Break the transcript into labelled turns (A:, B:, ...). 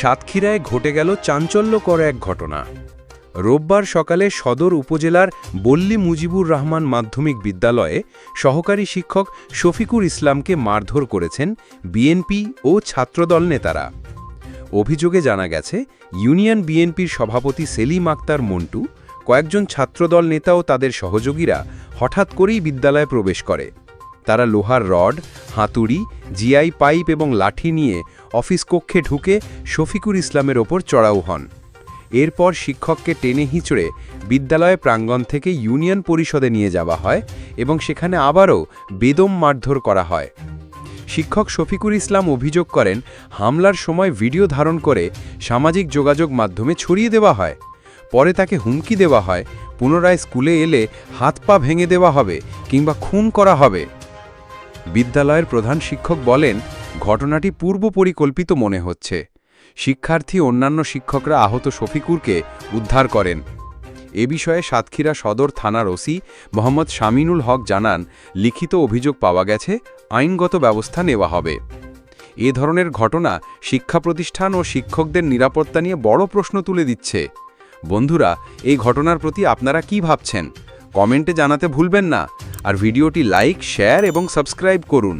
A: সাতক্ষীরায় ঘটে গেল চাঞ্চল্যকর এক ঘটনা। রোববার সকালে সদর উপজেলার বল্লী মুজিবুর রহমান মাধ্যমিক বিদ্যালয়ে সহকারী শিক্ষক শফিকুর ইসলামকে মারধর করেছেন বিএনপি ও ছাত্রদল নেতারা। অভিযোগে জানা গেছে, ইউনিয়ন বিএনপির সভাপতি সেলিম আক্তার মন্টু, কয়েকজন ছাত্রদল নেতা ও তাদের সহযোগীরা হঠাৎ করেই বিদ্যালয়ে প্রবেশ করে। তারা লোহার রড, হাতুড়ি, জিআই পাইপ এবং লাঠি নিয়ে অফিস কক্ষে ঢুকে শফিকুর ইসলামের ওপর চড়াও হন। এরপর শিক্ষককে টেনে হিঁচড়ে বিদ্যালয় প্রাঙ্গণ থেকে ইউনিয়ন পরিষদে নিয়ে যাওয়া হয় এবং সেখানে আবারও বেদম মারধর করা হয়। শিক্ষক শফিকুর ইসলাম অভিযোগ করেন, হামলার সময় ভিডিও ধারণ করে সামাজিক যোগাযোগ মাধ্যমে ছড়িয়ে দেওয়া হয়। পরে তাকে হুমকি দেওয়া হয়, পুনরায় স্কুলে এলে হাত পা ভেঙে দেওয়া হবে কিংবা খুন করা হবে। বিদ্যালয়ের প্রধান শিক্ষক বলেন, ঘটনাটি পূর্ব পরিকল্পিত মনে হচ্ছে। শিক্ষার্থী অন্যান্য শিক্ষকরা আহত শফিকুরকে উদ্ধার করেন। এ বিষয়ে সাতক্ষীরা সদর থানার ওসি মোহাম্মদ শামিনুল হক জানান, লিখিত অভিযোগ পাওয়া গেছে, আইনগত ব্যবস্থা নেওয়া হবে। এ ধরনের ঘটনা শিক্ষা প্রতিষ্ঠান ও শিক্ষকদের নিরাপত্তা নিয়ে বড় প্রশ্ন তুলে দিচ্ছে। বন্ধুরা, এই ঘটনার প্রতি আপনারা কি ভাবছেন? কমেন্টে জানাতে ভুলবেন না। আর ভিডিওটি লাইক শেয়ার এবং সাবস্ক্রাইব করুন।